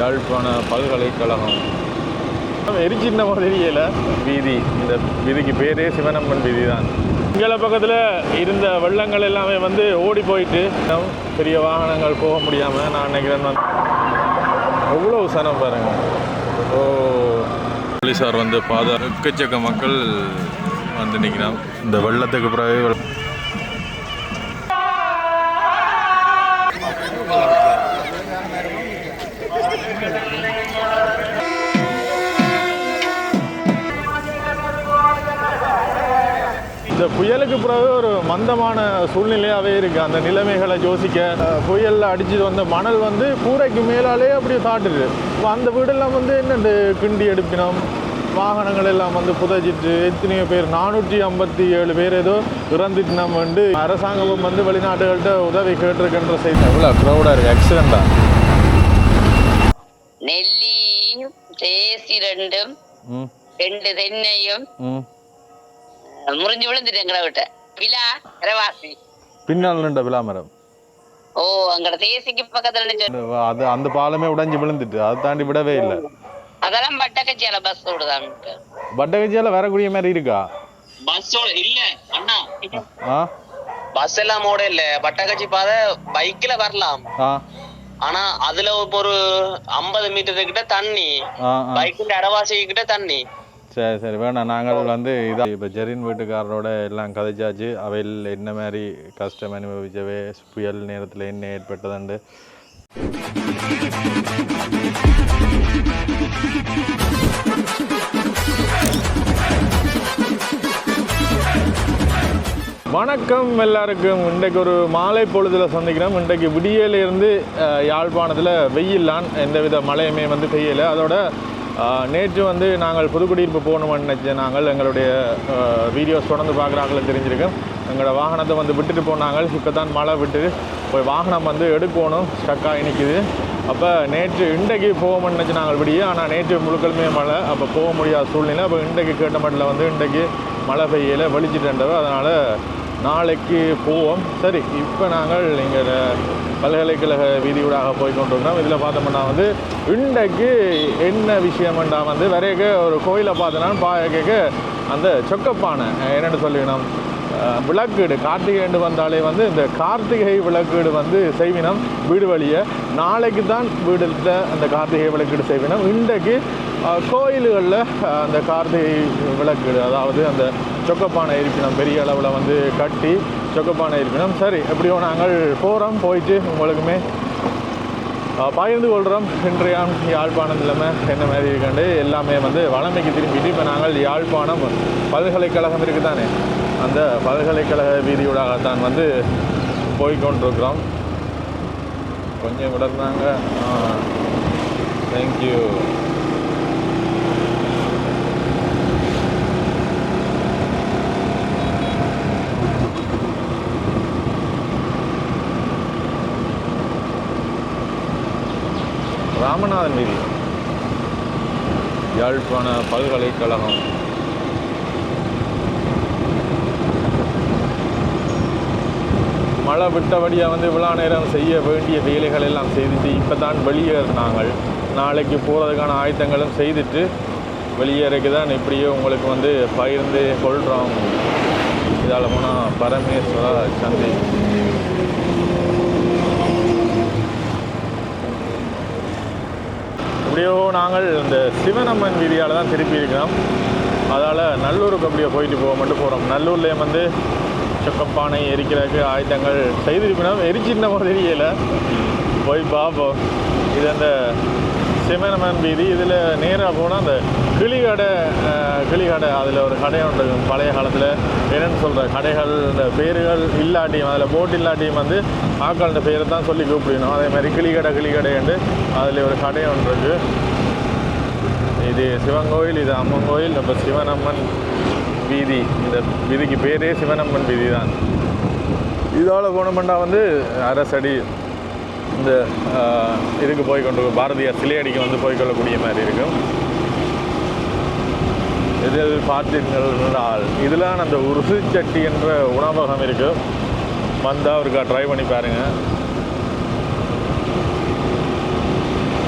யாழ்ப்பாண பல்கலைக்கழகம். எரிச்சின்ன மாதிரியில வீதி. இந்த வீதிக்கு பேரே சிவனம்மன் வீதி தான். இங்கே பக்கத்தில் இருந்த வெள்ளங்கள் எல்லாமே வந்து ஓடி போயிட்டு பெரிய வாகனங்கள் போக முடியாமல் நான் நினைக்கிறேன் வந்து. எவ்வளோ சனம் பாருங்க. ஓ. போலீஸார் வந்து பாத எக்கச்சக்க மக்கள் வந்து நிற்கிறான் இந்த வெள்ளத்துக்கு பிறகு இந்த புயலுக்கு பிறகு ஒரு மந்தமான சூழ்நிலையாகவே இருக்குது அந்த நிலைமைகளை யோசிக்க புயல்ல அடிச்சுட்டு வந்த மணல் வந்து கூரைக்கு மேலாலே அப்படியே இப்போ அந்த வீடெல்லாம் வந்து என்னண்டு கிண்டி எடுப்பினோம் வாகனங்கள் எல்லாம் வந்து புதைச்சிட்டு எத்தனையோ பேர் நானூற்றி ஐம்பத்தி ஏழு பேர் ஏதோ இறந்துட்டு நம்ம வந்து அரசாங்கமும் வந்து வெளிநாடுகள்கிட்ட உதவி கேட்டிருக்கின்ற செய்தி. எவ்வளோ க்ரௌடாக இருக்குது ஆக்சிடெண்ட்டா நெல்லியும் தேசி ரெண்டும் ம். ரெண்டு தென்னையும் முறிஞ்சு விழுந்துட்டு எங்களை விட்ட விழா ரவாசி பின்னால் நின்ற விழாமரம் ஓ அங்கட தேசிக்கு பக்கத்துல அது அந்த பாலமே உடைஞ்சு விழுந்துட்டு அதை தாண்டி விடவே இல்லை அதெல்லாம் பட்டக்கச்சியால பஸ் விடுதாங்க வட்டகச்சியால் வரக்கூடிய மாதிரி இருக்கா பஸ்ஸோட இல்ல அண்ணா ஆ பஸ் எல்லாம் ஓட இல்ல பட்டாக்கச்சி பாதை பைக்ல வரலாம் ஆனா அதுல ஒரு ஐம்பது மீட்டர் கிட்ட தண்ணி பைக்கு அரைவாசி கிட்ட தண்ணி சரி சரி வேணாம். நாங்கள் வந்து இதான். இப்போ ஜெரின் வீட்டுக்காரரோட எல்லாம் கதைச்சாச்சு. அவையில் என்ன மாதிரி கஷ்டம் அனுபவிச்சவே? புயல் நேரத்தில் என்ன ஏற்பட்டதுண்டு? வணக்கம் எல்லாருக்கும். இன்றைக்கு ஒரு மாலை பொழுதில் சந்திக்கிறோம். இன்றைக்கு விடியலிருந்து யாழ்ப்பாணத்தில் வெயில்லான் எந்தவித மழையுமே வந்து பெய்யலை. அதோட நேற்று வந்து நாங்கள் புதுக்குடியிருப்பு போகணும்னு நினச்ச நாங்கள் எங்களுடைய வீடியோஸ் தொடர்ந்து பார்க்குறாங்களே தெரிஞ்சிருக்கோம் எங்களோட வாகனத்தை வந்து விட்டுட்டு போனாங்க. இப்போ தான் மழை விட்டு போய் வாகனம் வந்து எடுக்கணும். ஸ்டக்காக நிற்கிது அப்போ நேற்று இன்றைக்கு போக நினச்சி நாங்கள் விடிய ஆனால் நேற்று முழுக்கலுமே மழை. அப்போ போக முடியாத சூழ்நிலை. அப்போ இன்றைக்கு கேட்ட மட்டில் வந்து இன்றைக்கு மழை பெய்யலை வலிச்சிட்டேன்டவ அதனால் நாளைக்கு போவோம். சரி இப்போ நாங்கள் இங்கே பல்கலைக்கழக வீதியூடாக போய் கொண்டிருந்தோம் இதில் பார்த்தோம்னா வந்து இன்றைக்கு என்ன விஷயம்ண்டா வந்து வரையக்க ஒரு கோயிலை பார்த்தோன்னா பாயக்க அந்த சொக்கப்பானை என்னென்னு சொல்லிவிடணும் விளக்கீடு. கார்த்திகைண்டு வந்தாலே வந்து இந்த கார்த்திகை விளக்கீடு வந்து செய்வினம் வீடு வழியை. நாளைக்கு தான் வீடுல அந்த கார்த்திகை விளக்கீடு செய்வினம். இன்றைக்கு கோயில்களில் அந்த கார்த்திகை விளக்கீடு அதாவது அந்த சொக்கப்பானை இருப்பினம் பெரிய அளவில் வந்து கட்டி சொக்கப்பானை இருப்பினம். சரி எப்படியோ நாங்கள் போகிறோம் போயிட்டு உங்களுக்குமே பகிர்ந்து கொள்கிறோம் இன்றைய யாழ்ப்பாணம் நிலைமை என்ன மாதிரி இருக்காண்டு எல்லாமே வந்து வளமைக்கு திரும்பிட்டு இப்போ நாங்கள் யாழ்ப்பாணம் பல்கலைக்கழகம் இருக்குது தானே அந்த பல்கலைக்கழக வீதியூடாகத்தான் வந்து போய்கொண்டிருக்கிறோம் கொஞ்சம் விடந்தாங்க தேங்க்யூ ராமநாதன் வீதி. யாழ்ப்பாண பல்கலைக்கழகம். மழை விட்டபடியாக வந்து இவ்வளோ நேரம் செய்ய வேண்டிய வேலைகள் எல்லாம் செய்துட்டு இப்போ தான் வெளியேறினாங்கள். நாளைக்கு போகிறதுக்கான ஆயத்தங்களும் செய்துட்டு வெளியேறக்கு தான் இப்படியே உங்களுக்கு வந்து பகிர்ந்து கொள்கிறோம் இதால் போனால் பரமேஸ்வரா சந்தை. எப்படியோ நாங்கள் இந்த சிவனம்மன் வீதியால் தான் திருப்பி இருக்கிறோம். அதால் நல்லூருக்கு அப்படியே போயிட்டு போக மட்டும் போகிறோம் நல்லூர்லேயே வந்து சொக்கப்பானை எரிக்கிறதுக்கு ஆயுதங்கள் செய்திருப்பினோம். எரிச்சிருந்த மாதிரி தெரியல போய் பார்ப்போம் இது அந்த சிவனம்மன் வீதி. இதில் நேராக போனால் அந்த கிளிகடை கிளிகடை அதில் ஒரு கடை ஒன்று பழைய காலத்தில். என்னென்னு சொல்கிற கடைகள் இந்த பேர்கள் இல்லாட்டியும் அதில் போட் இல்லாட்டியும் வந்து ஆக்களோட பேரை தான் சொல்லி கூப்பிடணும். அதே மாதிரி கிளிகடை கிளிகடைன்ட்டு அதில் ஒரு கடை ஒன்று இருக்குது இது சிவன் கோயில் இது அம்மன் கோயில். அப்போ சிவனம்மன் வீதி. இந்த வீதிக்கு பேரே சிவனம்மன் வீதி தான் இதோட போனோம்னா வந்து அரசடி. இந்த இதுக்கு போய் கொண்டு பாரதியார் சிலையடிக்கு வந்து போய் கொள்ளக்கூடிய மாதிரி இருக்கும். இது பார்த்தீர்கள் என்றால் இதில் அந்த உருசுச்சட்டி என்ற உணவகம் இருக்குது வந்தால் அவருக்கா ட்ரை பண்ணி பாருங்கள்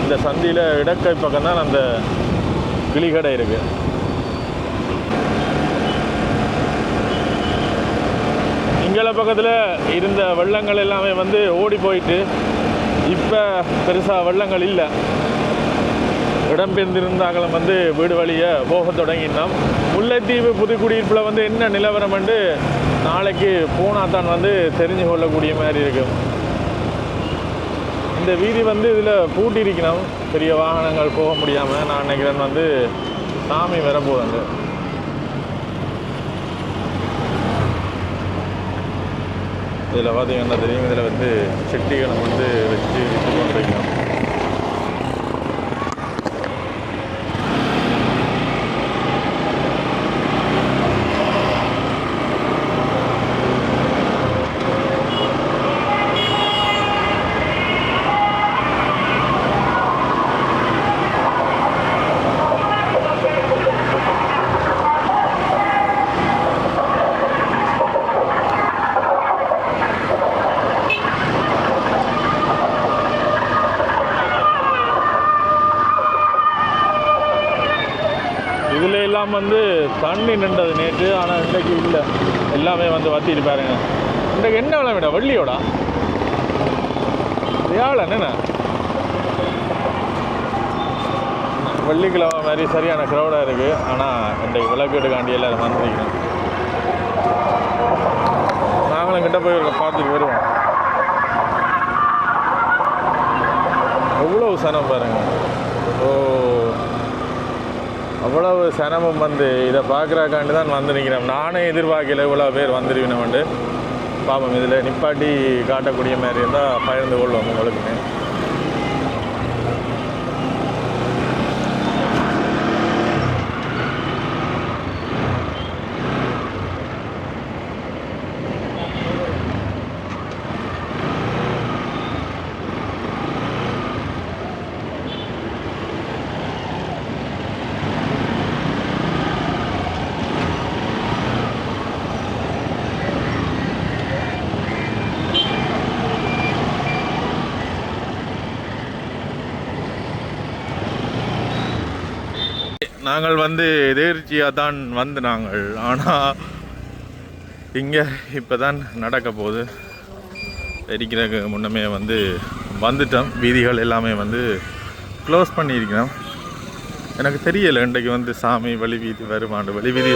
இந்த சந்தியில் இடக்கை பக்கம் தான் அந்த கிளிகடை இருக்குது சிங்கள பக்கத்தில் இருந்த வெள்ளங்கள் எல்லாமே வந்து ஓடி போயிட்டு இப்போ பெருசாக வெள்ளங்கள் இல்லை. இடம்பெயர்ந்திருந்தாங்களும் வந்து வீடு வழியை போக தொடங்கினோம். முல்லைத்தீவு புதுக்குடியிருப்பில் வந்து என்ன நிலவரம்னு நாளைக்கு போனால் தான் வந்து தெரிஞ்சு கொள்ளக்கூடிய மாதிரி இருக்கும் இந்த வீதி வந்து இதில் பூட்டியிருக்கணும். பெரிய வாகனங்கள் போக முடியாமல் நான் நினைக்கிறேன் வந்து சாமி வரப்போகுது. இதில் பார்த்தீங்கன்னா தெரியும் இதில் வந்து செட்டிகளை வந்து வச்சு விட்டு கொண்டிருக்கணும் இதில் எல்லாம் வந்து தண்ணி நின்றது நேற்று ஆனால் இன்றைக்கு இல்லை எல்லாமே வந்து வத்திட்டு பாருங்க இன்றைக்கு என்ன விலை விட வெள்ளியோடா வியாழன் என்ன வெள்ளிக்கிழமை மாதிரி சரியான க்ரௌடாக இருக்குது ஆனால் இன்றைக்கு விளக்கெடுக்காண்டி எல்லாரும் வந்துருக்கணும் நாங்களும் கிட்ட போய் பார்த்துட்டு வருவோம். அவ்வளவு சனம் பாருங்கள் ஓ. அவ்வளவு சனமும் வந்து இதை பார்க்குறக்காண்டி தான் வந்து நிற்கிறோம் நானே எதிர்பார்க்கல இவ்வளோ பேர் வந்துருவினோண்டு பாப்போம் இதில் நிப்பாட்டி காட்டக்கூடிய மாதிரி இருந்தால் பகிர்ந்து கொள்வோம் உங்களுக்குமே. நாங்கள் வந்து எதிர்ச்சியாக தான் வந்து நாங்கள். ஆனால் இங்கே இப்போ தான் நடக்க போகுது எரிக்கிறதுக்கு முன்னமே வந்து வந்துட்டோம். வீதிகள் எல்லாமே வந்து க்ளோஸ் பண்ணியிருக்கிறோம். எனக்கு தெரியலை இன்றைக்கு வந்து சாமி வழி வீதி வருமாண்டு வழி வீதி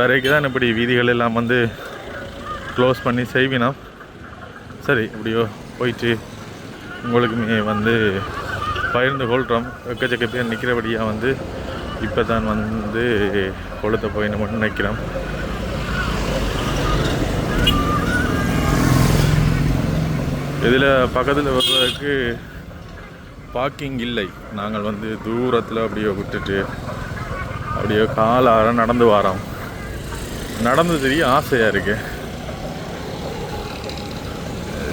வரைக்கும் தான் இப்படி வீதிகள் எல்லாம் வந்து க்ளோஸ் பண்ணி செய்வினோம். சரி இப்படியோ போயிட்டு உங்களுக்குமே வந்து பகிர்ந்து கொள்கிறோம் எக்கச்சக்க பேர் நிற்கிறபடியாக வந்து இப்போ தான் வந்து கொளுத்த போய் நம்ம நினைக்கிறோம் இதில் பக்கத்தில் வர்றதுக்கு பார்க்கிங் இல்லை. நாங்கள் வந்து தூரத்தில் அப்படியே விட்டுட்டு அப்படியே காலார நடந்து வரோம். நடந்து தெரிய ஆசையாக இருக்கு.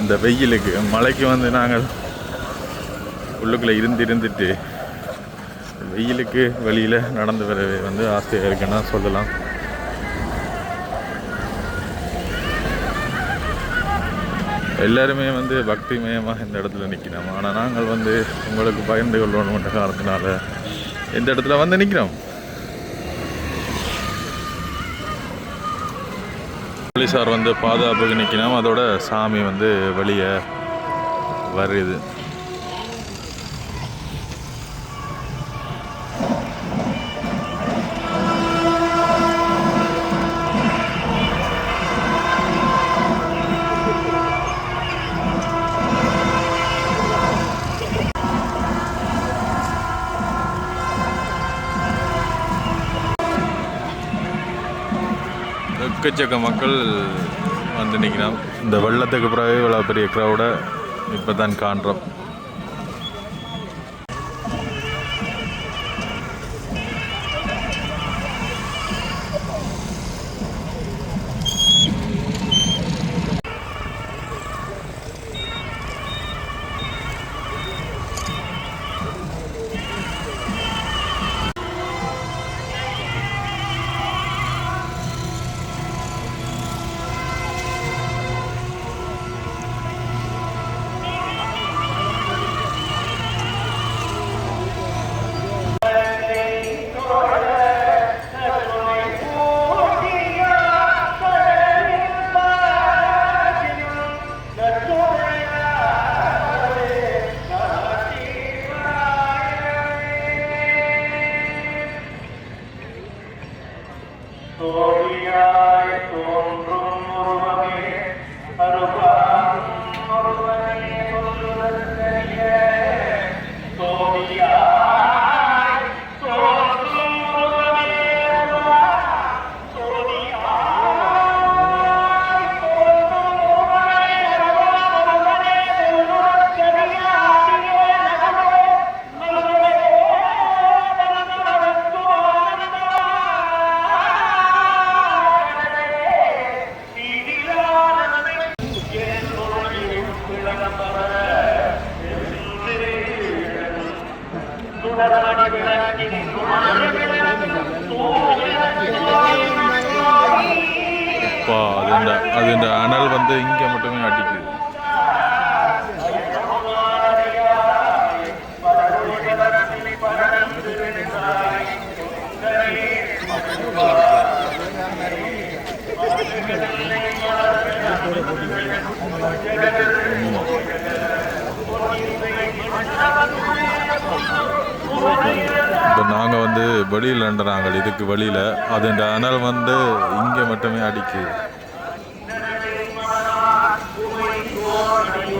இந்த வெயிலுக்கு மழைக்கு வந்து நாங்கள் உள்ளுக்குள்ளே இருந்து இருந்துட்டு வெயிலுக்கு வெளியில் நடந்து வரவே வந்து ஆசையாக இருக்குன்னா சொல்லலாம். எல்லாருமே வந்து பக்திமயமாக இந்த இடத்துல நிற்கிறோம் ஆனால் நாங்கள் வந்து உங்களுக்கு பகிர்ந்து கொள்ளணுன்ற காரணத்தினால இந்த இடத்துல வந்து நிற்கிறோம் போலீஸார் வந்து பாதுகாப்புக்கு நிற்கிறோம் அதோட சாமி வந்து வெளியே வருது. எக்கச்சக்க மக்கள் வந்து நிற்கிறான் இந்த வெள்ளத்துக்கு பிறகு இவ்வளோ பெரிய க்ரௌடை இப்போ தான் காண்றோம். அந்த அது இந்த அனல் வந்து இங்கே மட்டுமே அடிக்குது. இப்போ நாங்கள் வந்து வெளியில் நாங்கள் இதுக்கு வெளியில். இந்த அனல் வந்து இங்கே மட்டுமே அடிக்குது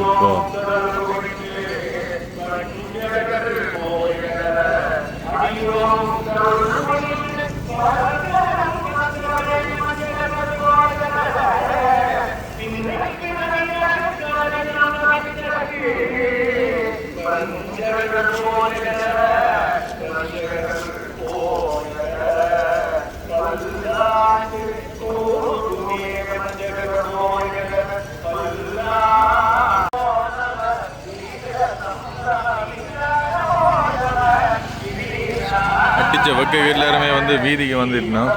இப்போ அடித்த வெக்க எல்லாருமே வந்து வீதிக்கு வந்துட்டோம்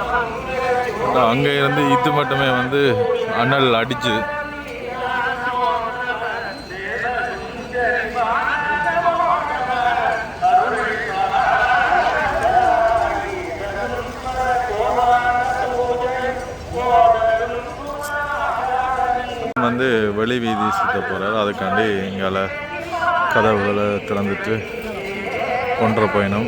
அங்கே இருந்து இது மட்டுமே வந்து அனல் அடிச்சு. வந்து வெளி வீதி சுத்த போகிறார் அதுக்காண்டி எங்களால் கதவுகளை திறந்துட்டு கொன்ற பயணம்.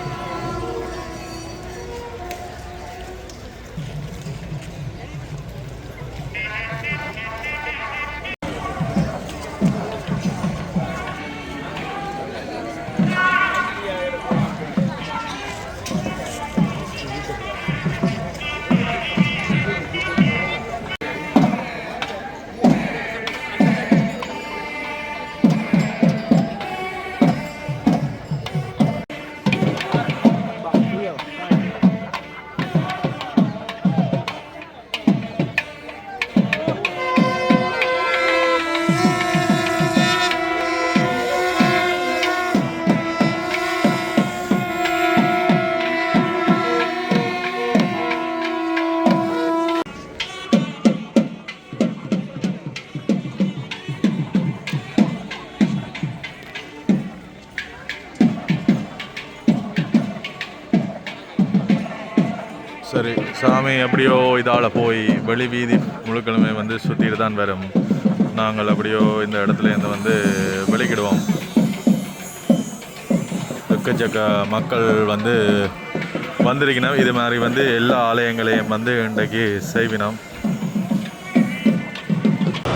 சரி சாமி அப்படியோ இதால் போய் வெளி வீதி முழுக்களுமே வந்து சுற்றிட்டு தான் வரும். நாங்கள் அப்படியோ இந்த இடத்துலேருந்து வந்து வெளிக்கிடுவோம் எக்கச்சக்க மக்கள் வந்து வந்திருக்கணும் இது மாதிரி வந்து எல்லா ஆலயங்களையும் வந்து இன்றைக்கு செய்வினோம்.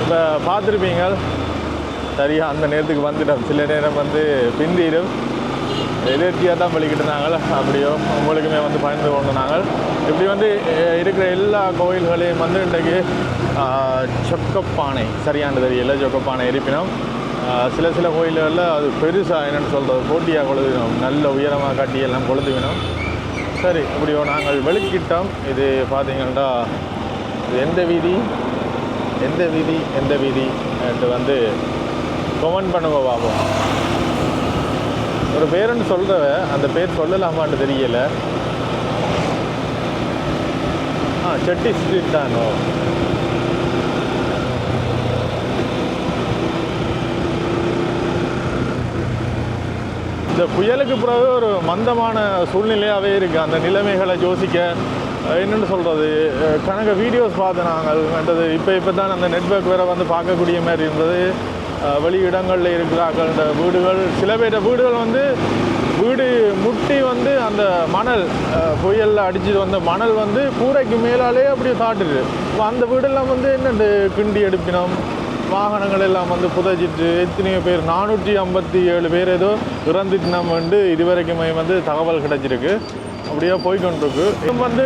இப்போ பார்த்துருப்பீங்க. சரியாக அந்த நேரத்துக்கு வந்துட்டோம். சில நேரம் வந்து பிந்திடும். எதிர்த்தியாக தான் வெளிக்கிட்டு நாங்கள். அப்படியோ உங்களுக்குமே வந்து பயந்து கொண்டு நாங்கள். இப்படி வந்து இருக்கிற எல்லா கோயில்களையும் வந்து இன்றைக்கு சொக்கப்பானை சரியான தெரியல சொக்கப்பானை இருப்பினும் சில சில கோயில்களில் அது பெருசாக என்னென்னு சொல்கிறது போட்டியாக கொழுதுவினோம் நல்ல உயரமாக கட்டி எல்லாம் கொழுதுவினோம் சரி இப்படியோ நாங்கள் வெளிக்கிட்டோம். இது பார்த்தீங்கன்னா இது எந்த வீதி? எந்த வீதி? எந்த வீதி? என்று வந்து கமெண்ட் பண்ணுங்க பார்ப்போம் ஒரு பேருன்னு சொல்கிறவ அந்த பேர் சொல்லலாமான்னு தெரியல. ஆ செட்டி ஸ்ட்ரீட் தானோ? இந்த புயலுக்கு பிறகு ஒரு மந்தமான சூழ்நிலையாகவே இருக்குது அந்த நிலைமைகளை யோசிக்க என்னென்னு சொல்கிறது கணக்க வீடியோஸ் பார்த்து நாங்கள் இப்போ இப்போ தான் அந்த நெட்வொர்க் வேறு வந்து பார்க்கக்கூடிய மாதிரி இருந்தது. வெளி இடங்களில் இருக்கிறார்கள். இந்த வீடுகள் சில பேர் வீடுகள் வந்து வீடு முட்டி வந்து அந்த மணல் புயலில் புயல்ல அடிச்சுட்டு வந்த மணல் வந்து கூரைக்கு மேலாலே அப்படியே தாட்டுது இப்போ அந்த வீடெல்லாம் வந்து என்ன கிண்டி எடுப்பினோம்? வாகனங்கள் எல்லாம் வந்து புதைச்சிட்டு எத்தனையோ பேர் நானூற்றி ஐம்பத்தி ஏழு பேர் ஏதோ இறந்துட்டு நம்ம வந்து இதுவரைக்குமே வந்து தகவல் கிடைச்சிருக்கு. அப்படியே போய்கொண்டிருக்கு இப்போ வந்து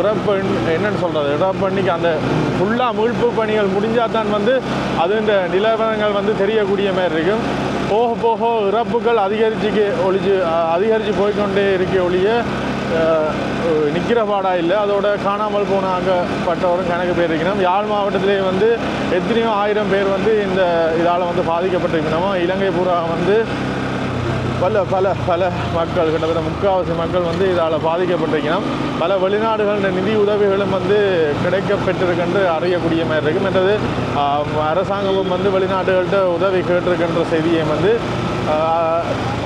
இறப்பு என்னன்னு சொல்கிறது இறப்பண்ணிக்கு அந்த ஃபுல்லாக மீட்பு பணிகள் முடிஞ்சால் தான் வந்து அது இந்த நிலவரங்கள் வந்து தெரியக்கூடிய மாதிரி இருக்கும் போக போக இறப்புகள் அதிகரிச்சுக்கு ஒழிச்சு அதிகரித்து போய்க்கொண்டே இருக்க ஒழிய நிற்கிற பாடாக இல்லை. அதோட காணாமல் போன அங்கப்பட்டவரும் கணக்கு பேர் இருக்கணும் யாழ் மாவட்டத்திலே வந்து எத்தனையோ ஆயிரம் பேர் வந்து இந்த இதால் வந்து பாதிக்கப்பட்டிருக்கணும் இலங்கை பூரா வந்து பல பல பல மக்கள் கிட்டத்தட்ட முக்கால்வாசி மக்கள் வந்து இதால் பாதிக்கப்பட்டிருக்கணும் பல வெளிநாடுகளின் நிதி உதவிகளும் வந்து கிடைக்கப்பெற்றிருக்கின்ற அறியக்கூடிய மாதிரி இருக்கும். மற்றது அரசாங்கமும் வந்து வெளிநாடுகள்கிட்ட உதவி கேட்டிருக்கின்ற செய்தியை வந்து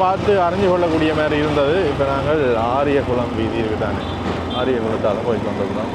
பார்த்து அறிஞ்சு கொள்ளக்கூடிய மாதிரி இருந்தது. இப்போ நாங்கள் ஆரியகுளம் வீதி இருக்குதானே ஆரியகுளத்தால் போய் கொண்டிருக்கிறோம்.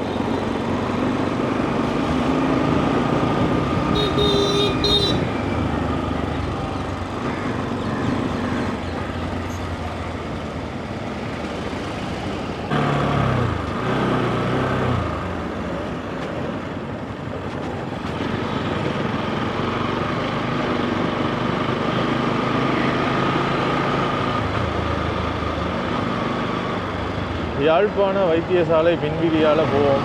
யாழ்ப்பாண வைத்தியசாலை பின்விதியால் போவோம்.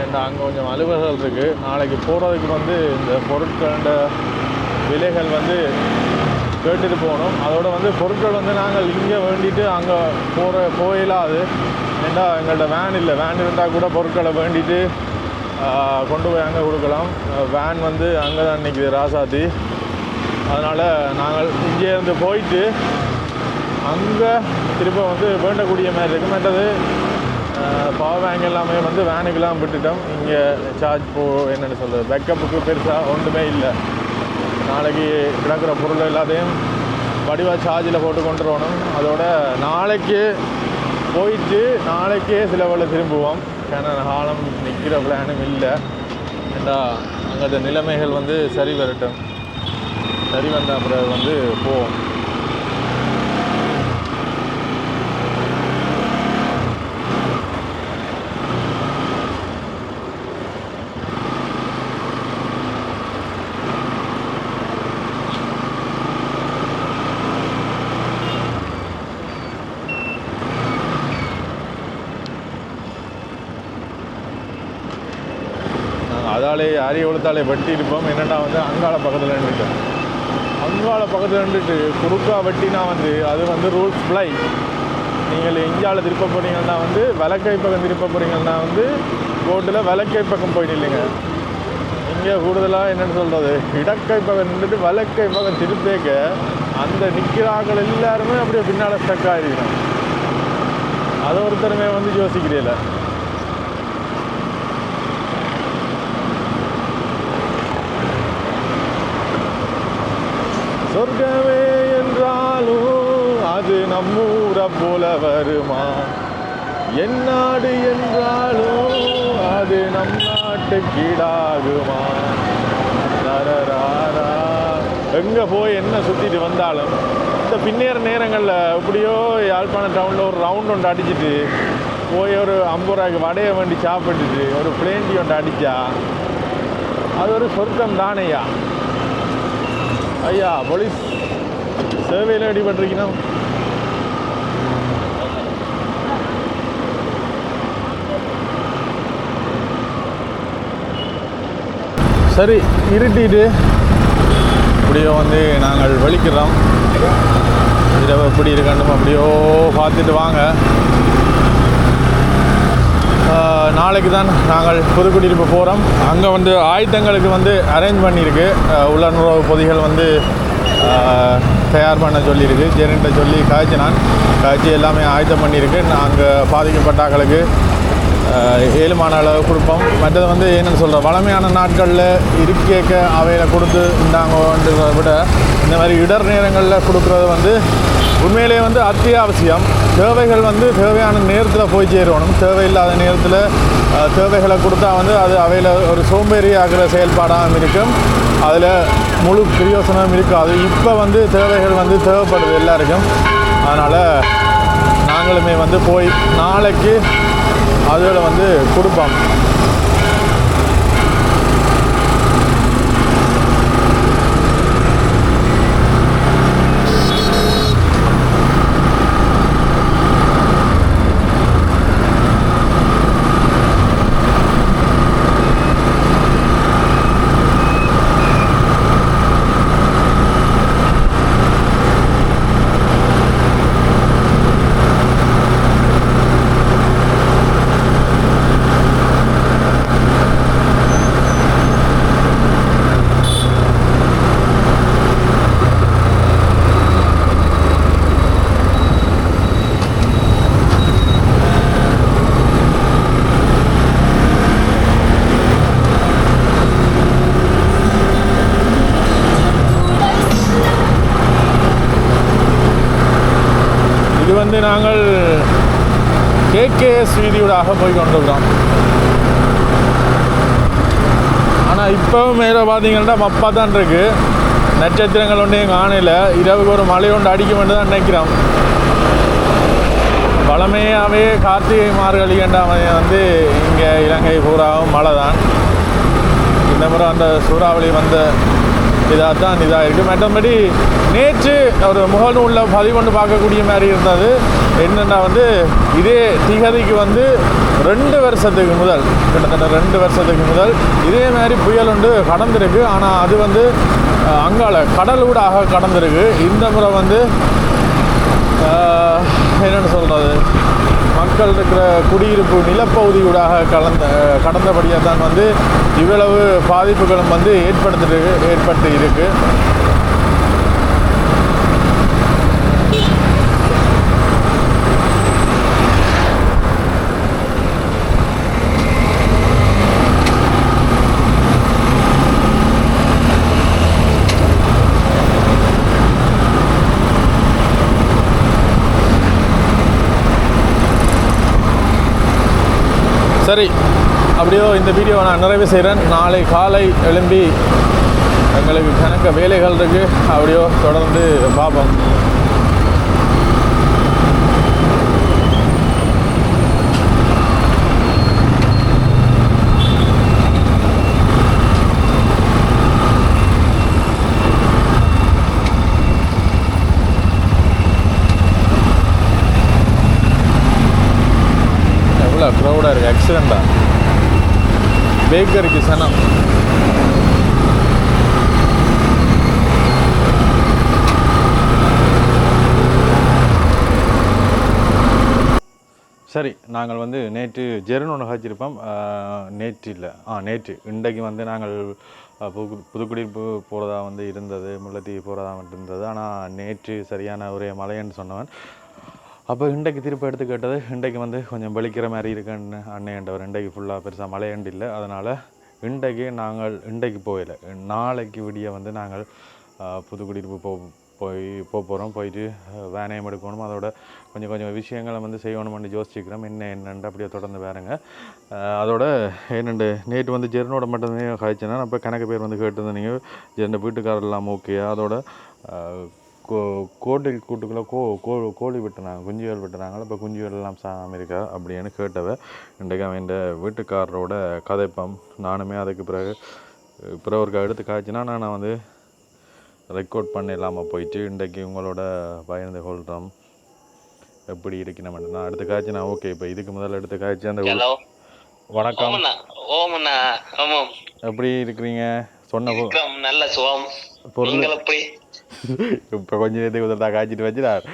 ஏன்னா அங்கே கொஞ்சம் அலுவல்கள் இருக்குது நாளைக்கு போகிறதுக்கு வந்து இந்த பொருட்கள விலைகள் வந்து கேட்டுட்டு போகணும். அதோட வந்து பொருட்கள் வந்து நாங்கள் இங்கே வேண்டிட்டு அங்கே போகிற போயிலாது. ஏண்டா எங்கள்கிட்ட வேன் இல்லை. வேன் இருந்தால் கூட பொருட்களை வேண்டிட்டு கொண்டு போய் அங்கே கொடுக்கலாம். வேன் வந்து அங்கே தான் நிற்கிது ராசாத்தி. அதனால் நாங்கள் இங்கேருந்து போயிட்டு அங்கே திரும்ப வந்து வேண்டக்கூடிய மாதிரி இருக்கு. மற்றது பவர் பேங்க் எல்லாமே வந்து வேனுக்கெல்லாம் விட்டுட்டோம். இங்கே சார்ஜ் போ என்னென்னு சொல்கிறது பேக்கப்புக்கு பெருசாக ஒன்றுமே இல்லை. நாளைக்கு கிடக்கிற பொருள் எல்லாத்தையும் வடிவாக சார்ஜில் போட்டு கொண்டு வரணும். அதோட நாளைக்கு போயிட்டு நாளைக்கே சில திரும்புவோம். ஏன்னா காலம் நிற்கிற பிளானும் இல்லை. ஏண்டா அங்கே நிலைமைகள் வந்து சரி வரட்டும். சரி வந்த பிறகு வந்து போவோம் நாங்கள் அதாலே அரிய வட்டி வெட்டி இருப்போம். என்னென்னா வந்து அங்காள பக்கத்தில் நின்றுட்டோம். அங்காள பக்கத்தில் நின்றுட்டு குறுக்கா வெட்டினா வந்து அது வந்து ரூல்ஸ் ஃப்ளை நீங்கள் இந்தியாவில் திருப்ப போனீங்கன்னா வந்து விளக்கை பக்கம் திருப்ப போகிறீங்கன்னா வந்து போட்டில் விளக்கை பக்கம் போய் நில்லுங்க. இங்கே கூடுதலாக என்னென்னு சொல்கிறது இடக்கை பக்கம் நின்றுட்டு வலக்கை பக்கம் திருப்பேக்க அந்த நிற்கிறார்கள் எல்லாருமே அப்படியே பின்னால் ஸ்டக் ஆகிருக்கணும் அதை ஒருத்தருமே வந்து யோசிக்கிறீங்களே சொர்க்கமே என்றாலும் அது நம்மூர போல வருமா? என் நாடு என்றாலும் அது நம் நாட்டு கீடாகுமா தரராரா. எங்க போய் என்ன சுத்திட்டு வந்தாலும் இந்த பின்னேற நேரங்களில் எப்படியோ யாழ்ப்பாண டவுனில் ஒரு ரவுண்ட் ஒன்று அடிச்சிட்டு போய் ஒரு ஐம்பது ரூபாய்க்கு வடையை வேண்டி சாப்பிட்டுட்டு ஒரு பிளேண்டி ஒன்று அடித்தா அது ஒரு சொர்க்கம் தானையா ஐயா போலீஸ். சேவையில் அடிபட்டிருக்கணும் சரி இருட்டிட்டு அப்படியோ வந்து நாங்கள் வலிக்கிறோம். இரவு எப்படி இருக்கணும் அப்படியோ பார்த்துட்டு வாங்க. நாளைக்கு தான் நாங்கள் புதுக்குடியிருப்பு போகிறோம் அங்கே வந்து ஆயுதங்களுக்கு வந்து அரேஞ்ச் பண்ணியிருக்கு. ஆஹ், உள்ளுணர்வு பொதிகள் வந்து தயார் பண்ண சொல்லியிருக்கு. ஜெரின்ட்ட சொல்லி காய்ச்சினான். காய்ச்சி எல்லாமே ஆயத்தம் பண்ணியிருக்கு. அங்கே பாதிக்கப்பட்டாக்களுக்கு ஏழுமான அளவு கொடுப்போம் மற்றது வந்து என்னென்னு சொல்கிற வளமையான நாட்களில் இருக்கேக்க அவையில் கொடுத்து இந்தாங்கன்றதை விட இந்த மாதிரி இடர் நேரங்களில் கொடுக்குறது வந்து உண்மையிலேயே வந்து அத்தியாவசியம். தேவைகள் வந்து தேவையான நேரத்தில் போய் சேரணும். தேவையில்லாத நேரத்தில் தேவைகளை கொடுத்தா வந்து அது அவையில் ஒரு சோம்பேறி ஆகிற செயல்பாடாகவும் இருக்கும். அதில் முழு பிரயோசனம் இருக்காது. இப்போ வந்து தேவைகள் வந்து தேவைப்படுது எல்லாருக்கும். அதனால் நாங்களுமே வந்து போய் நாளைக்கு அதில் வந்து கொடுப்போம் வந்து நாங்கள் கேகேஎஸ் வீதியூடாக போய் கொண்டிருக்கிறோம் ஆனால் இப்போவும் மேலே பார்த்தீங்கன்னா மப்பா தான் இருக்கு. நட்சத்திரங்கள் ஒன்றையும் காணல. இரவுக்கு ஒரு மழை ஒன்று அடிக்க வேண்டும் தான் நினைக்கிறோம். பழமையாகவே கார்த்திகை மார்கழி கண்டாமல் வந்து இங்கே இலங்கை பூராவும் மழை தான் இந்த முறை அந்த சூறாவளி வந்த இதாக தான் இதாக இருக்குது மற்றபடி நேற்று ஒரு முகநூலில் பதிவொன்று பார்க்கக்கூடிய மாதிரி இருந்தது. என்னென்னா வந்து இதே திகதிக்கு வந்து ரெண்டு வருஷத்துக்கு முதல் கிட்டத்தட்ட ரெண்டு வருஷத்துக்கு முதல் இதே மாதிரி புயல் ஒன்று கடந்திருக்கு. ஆனால் அது வந்து அங்கால கடல் கடலூடாக கடந்திருக்கு. இந்த முறை வந்து என்னென்னு சொல்கிறது மக்கள் இருக்கிற குடியிருப்பு நிலப்பகுதியூடாக கலந்த கடந்தபடியாக தான் வந்து இவ்வளவு பாதிப்புகளும் வந்து ஏற்படுத்திட்டு ஏற்பட்டு இருக்குது சரி அப்படியோ இந்த வீடியோவை நான் நிறைவு செய்கிறேன். நாளை காலை எழும்பி எங்களுக்கு கணக்க வேலைகள் இருக்குது அப்படியோ தொடர்ந்து பார்ப்போம். எவ்வளோ க்ரௌடாக இருக்குது ஆக்சிடெண்ட்டாக பேக்கரிக்கு சனம். சரி நாங்கள் வந்து நேற்று ஜெருன் ஒன்று காய்ச்சிருப்போம். நேற்று இல்லை. ஆ நேற்று. இன்றைக்கு வந்து நாங்கள் புது புதுக்குடியிருப்பு போகிறதா வந்து இருந்தது முல்லைத்தீவு போகிறதா வந்து இருந்தது. ஆனால் நேற்று சரியான ஒரே மழைன்னு சொன்னவன். அப்போ இன்றைக்கு திருப்பி எடுத்து கேட்டது இன்றைக்கு வந்து கொஞ்சம் வெளிக்கிற மாதிரி இருக்குன்னு அன்னையண்டவர் இன்றைக்கு ஃபுல்லாக பெருசாக மழையண்டு இல்லை. அதனால் இன்றைக்கு நாங்கள் இன்றைக்கு போயில நாளைக்கு விடிய வந்து நாங்கள் புதுக்குடியிருப்பு போ போய் போக போகிறோம் போயிட்டு வேனையும் எடுக்கணும். அதோட கொஞ்சம் கொஞ்சம் விஷயங்களை வந்து செய்யணும்னு யோசிச்சுக்கிறோம். என்ன என்னண்டு அப்படியே தொடர்ந்து வேறுங்க. அதோட என்னண்டு நேற்று வந்து ஜெர்னோட மட்டும்தான் காய்ச்சினா அப்போ கணக்கு பேர் வந்து கேட்டிருந்தீங்க. ஜெர்ன வீட்டுக்காரெல்லாம் ஓகே அதோட கோ கோட்டை கூட்டுக்குள்ளே கோ கோ கோழி விட்டுனாங்க குஞ்சுகள் விட்டுனாங்களா? இப்போ குஞ்சுகள் எல்லாம் சாகாமல் இருக்கா அப்படின்னு கேட்டவ இன்றைக்கு அவன் இந்த வீட்டுக்காரரோட கதைப்பம் நானுமே அதுக்கு பிறகு ஒருக்கா எடுத்து காய்ச்சினா நான் வந்து ரெக்கார்ட் பண்ண இல்லாமல் போயிட்டு இன்றைக்கு உங்களோட பகிர்ந்து கொள்கிறோம் எப்படி இருக்கணும் நான் அடுத்த காய்ச்சி நான் ஓகே இப்போ இதுக்கு முதல்ல எடுத்து காய்ச்சி அந்த வணக்கம். எப்படி இருக்கிறீங்க? சொன்ன நல்ல சுகம். பொருள் நீங்கள் எப்படி இப்போ கொஞ்ச நேரத்துக்கு உதட்டா காய்ச்சிட்டு வச்சுட்டார்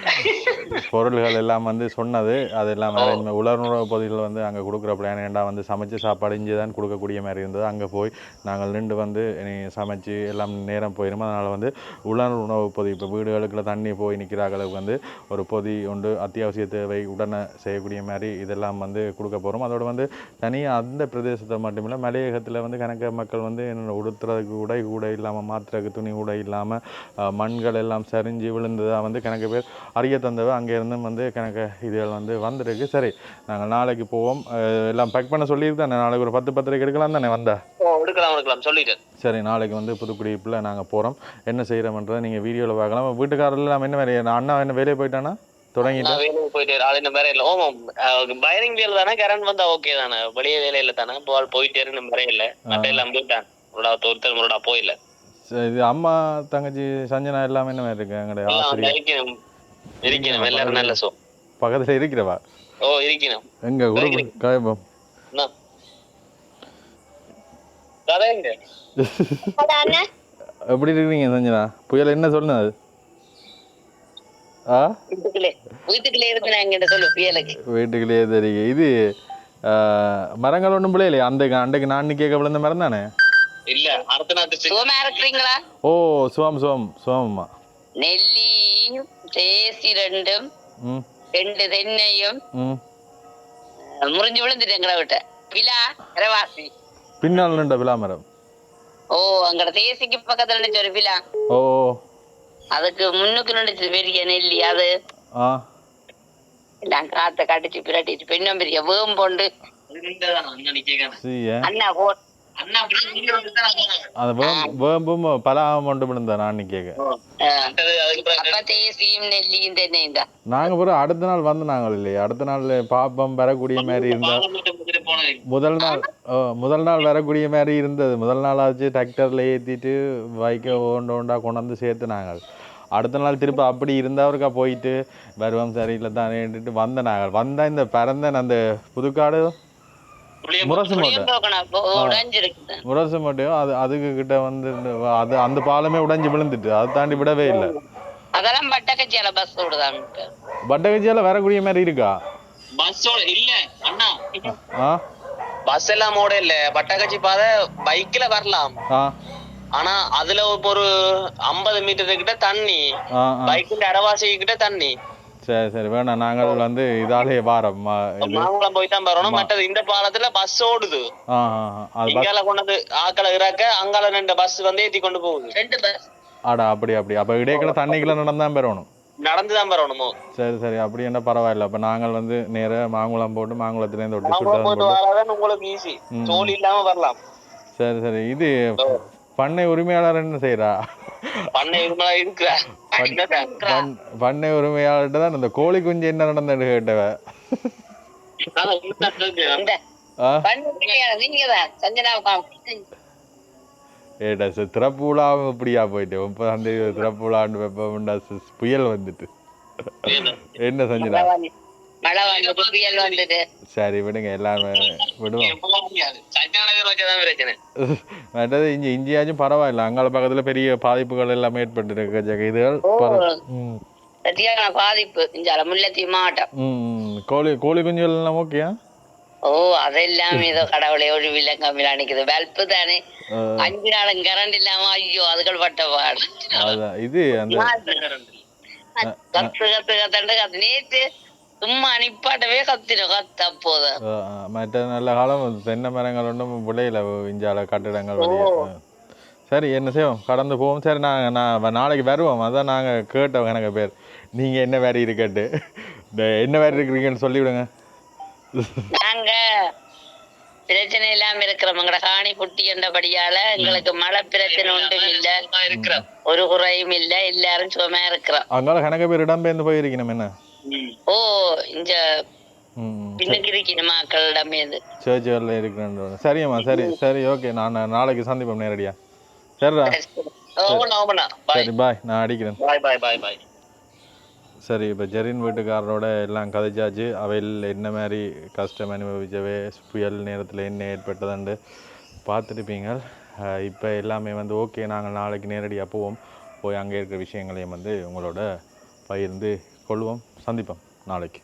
பொருள்கள் எல்லாம் வந்து சொன்னது அது எல்லாம் அரேஞ்ச் உலர்நுறவு பகுதிகள் வந்து அங்கே கொடுக்குற பிளான் ஏண்டா வந்து சமைச்சு சாப்பாடு இங்கே தான் கொடுக்கக்கூடிய மாதிரி இருந்தது. அங்கே போய் நாங்கள் நின்று வந்து நீ சமைச்சு எல்லாம் நேரம் போயிடும் அதனால் வந்து உலர் உணவு பொதி இப்போ வீடுகளுக்குள்ள தண்ணி போய் நிற்கிறார்களுக்கு வந்து ஒரு பொதி உண்டு. அத்தியாவசிய தேவை உடனே செய்யக்கூடிய மாதிரி இதெல்லாம் வந்து கொடுக்க போகிறோம் அதோட வந்து தனியாக அந்த பிரதேசத்தை மட்டுமில்லை மலையகத்தில் வந்து கணக்க மக்கள் வந்து என்ன உடுத்துறதுக்கு உடை கூட இல்லாமல் மாத்துறதுக்கு துணி கூட இல்லாமல் மண்கள் எல்லாம் சரிஞ்சு விழுந்ததாக வந்து கணக்கு பேர் அறிய தந்தவ அங்கே இருந்தும் வந்து கணக்கு இதுகள் வந்து வந்திருக்கு. சரி நாங்கள் நாளைக்கு போவோம். எல்லாம் பேக் பண்ண சொல்லியிருந்தானே நாளைக்கு ஒரு பத்து பத்தரைக்கு எடுக்கலாம் தானே வந்தா? எடுக்கலாம் எடுக்கலாம். சொல்லிட்டேன். சரி நாளைக்கு வந்து புதுக்குடியிருப்பில் நாங்கள் போகிறோம் என்ன செய்கிறோம்ன்றதை நீங்கள் வீடியோவில் பார்க்கலாம். வீட்டுக்காரர்கள் நம்ம என்ன வேலையை அண்ணா என்ன வேலையை போயிட்டானா? தொடங்கிட்டா? போயிட்டு ஆள் இன்னும் வேற இல்ல. ஓமம் பயரிங் வேலை தானே? கரண்ட் வந்தா ஓகே தானே? வெளியே வேலை இல்ல தானே? இப்போ ஆள் போயிட்டே இருந்து வேற இல்ல. மற்ற எல்லாம் போயிட்டான். முருடா ஒருத்தர் முருடா போயில. இது அம்மா தங்கச்சி சஞ்சனா எல்லாமே என்ன மாதிரி இருக்கு எங்களுடைய எல்லாம் ஆசிரியர். இருக்கணும் எல்லாரும் நல்ல சோ பக்கத்தில் இருக்கிறவா? ஓ இருக்கணும். எங்க குரு காயபம் எப்படி இருக்கிறீங்க சஞ்சனா? புயல் என்ன சொன்னது வீட்டுக்குள்ளேயே தெரியுங்க இது மரங்கள் ஒன்றும் பிள்ளையிலே அந்த அன்றைக்கு நான் கேட்க விழுந்த மரம் தானே? இல்ல அடுத்த ஓ சுவாம் சுவாம் சுவாமம்மா நெல்லி தேசி ரெண்டும் ரெண்டு தென்னையும். முறிஞ்சு விழுந்துட்டு எங்களை விட்ட. பிலா இரவாசி பின்னால் நின்ற விழா மரம் ஓ அங்கட தேசிக்கு பக்கத்துல நினைச்ச ஒரு பிலா ஓ அதுக்கு முன்னுக்கு நினைச்சது பெரிய நெல்லி அது. ஆ. எல்லாம் காத்த கடிச்சு பிரட்டிட்டு பெண்ணும் பெரிய வேம்பொண்டு. அண்ணா போ. தான் வேம் வேம்பும் பலாவும் கொண்டு விழுந்தா நான் கேட்க அதுக்கு பிறகு. தான் அடுத்த நாள் வந்து நாங்கள் இல்லையா. அடுத்த நாள் பாப்பம் வரக்கூடிய மாதிரி இருந்தா மட்டும் முதல் நாள் ஓ, முதல் நாள் வரக்கூடிய மாதிரி இருந்தது. முதல் நாள் ஆச்சு டிராக்டரில் ஏற்றிட்டு பைக்கை ஓண்ட ஓண்டா கொண்டு வந்து சேர்த்து நாங்கள். அடுத்த நாள் திருப்பி அப்படி இருந்தவருக்கா போயிட்டு வருவோம் சரியில்லை தானேன்ட்டு வந்த நாங்கள். வந்தால் இந்த பிறந்தன் அந்த புதுக்காடு முரசு மாட்டையும் அது அதுக்கு கிட்ட வந்து அது அந்த பாலமே உடைஞ்சு விழுந்துட்டு அதை தாண்டி விடவே இல்லை. அதெல்லாம் பட்டக்கச்சியால பஸ் விடுதாங்க பட்டகச்சியால் வரக்கூடிய மாதிரி இருக்கா? பஸ்ஸோட இல்ல அண்ணா. பஸ் எல்லாம் ஓட இல்ல பட்டாக்கச்சி பாதை பைக்ல வரலாம். ஆனா அதுல ஒரு ஐம்பது மீட்டர் கிட்ட தண்ணி. பைக்ல இடவாசி கிட்ட தண்ணி. சரி சரி. வேணாம் நாங்கள் வந்து இதாலே வாரம். மாங்குளம் போய் தான் வரணும். மற்றது இந்த பாலத்துல பஸ் ஓடுது. இங்கால கொண்டது ஆக்களை இறக்க அங்கால ரெண்டு பஸ் வந்து ஏத்தி கொண்டு போகுது. ரெண்டு பஸ் ஆடா அப்படி அப்படி. அப்போ இடையில தண்ணிக்குள்ள நடந்தான் பெறணும் நடந்துதான் வரணுமோ? சரி சரி. அப்படி என்ன பரவாயில்ல. அப்போ நாங்கள் வந்து நேராக மாங்குளம் போட்டு ஒட்டி போயிட்டு போட்டு வரதான் உங்களுக்கு ஈஸி. தோல் இல்லாம வரலாம். சரி சரி. இது பண்ணை உரிமையாளர் என்ன செய்கிறா பண்ணை இருக்கிற. பண் பண்ணை உரிமையாளர்கிட்ட தான் இந்த கோழி குஞ்சு என்ன நடந்தது கேட்டவ. சஞ்சனா ஏடா சார் திறப்பு விழாவும் இப்படியா போயிட்டு? முப்பதாம் தேதி திறப்பு விழாண்டு வெப்பம்டா sis, புயல் வந்துட்டு. என்ன செஞ்சுடா மழை வந்து புயல் வந்துட்டு சரி விடுங்க எல்லாமே விடுவோம். மற்றது இஞ்சி இஞ்சியாச்சும் பரவாயில்ல. அங்கால பக்கத்துல பெரிய பாதிப்புகள் எல்லாம் ஏற்பட்டு இருக்கு இதுகள் சரியான பாதிப்பு. இந்த முல்லத்தி மாவட்டம். கோழி கோழி குஞ்சுகள் எல்லாம் ஓகேயா? ஓ அதெல்லாம் ஏதோ கடவுளை ஒரு விலங்கம்மில் அணிக்குது வெல்ப்பு தானே. அஞ்சு நாளும் கரண்ட் இல்லாம ஐயோ அதுகள் பட்ட பாடு. இது அந்த கத்து கத்து கத்தண்டு கத்து நேற்று சும்மா நிப்பாட்டவே கத்தினோம் கத்த அப்போது மற்ற நல்ல காலம் தென்னை மரங்கள் ஒன்றும் விளையில இஞ்சால கட்டிடங்கள் சரி என்ன செய்வோம்? கடந்து போவோம். சரி நாங்கள் நான் நாளைக்கு வருவோம். அதான் நாங்கள் கேட்டோம் எனக்கு பேர். நீங்கள் என்ன வேறு இருக்கட்டு? இந்த என்ன வேறு இருக்கிறீங்கன்னு சொல்லிவிடுங்க. நாங்க பிரச்சனை இல்லாம இருக்கிறோம். காணி குட்டி என்றபடியால எங்களுக்கு மழை பிரச்சனை ஒன்றும் இல்ல. இருக்கிறோம். ஒரு குறையும் இல்ல. எல்லாரும் சுகமா இருக்கிறோம். அங்கால கணக்கு பேர் இடம்பெயர்ந்து போயிருக்கணும் என்ன? ஓ இந்த இது. இருக்கிறேன் சரியம்மா சரி சரி ஓகே. நான் நாளைக்கு சந்திப்போம் நேரடியா. சரிடா. சரி பாய் நான் அடிக்கிறேன். பாய் பாய் பாய் பாய் சரி இப்போ ஜெரின் வீட்டுக்காரரோட எல்லாம் கதைச்சாச்சு. அவையில் என்ன மாதிரி கஷ்டம் அனுபவிச்சவே புயல் நேரத்தில் என்ன ஏற்பட்டதுண்டு பார்த்துருப்பீங்க. இப்போ எல்லாமே வந்து ஓகே. நாங்கள் நாளைக்கு நேரடியாக போவோம். போய் அங்கே இருக்கிற விஷயங்களையும் வந்து உங்களோட பகிர்ந்து கொள்வோம். சந்திப்போம் நாளைக்கு.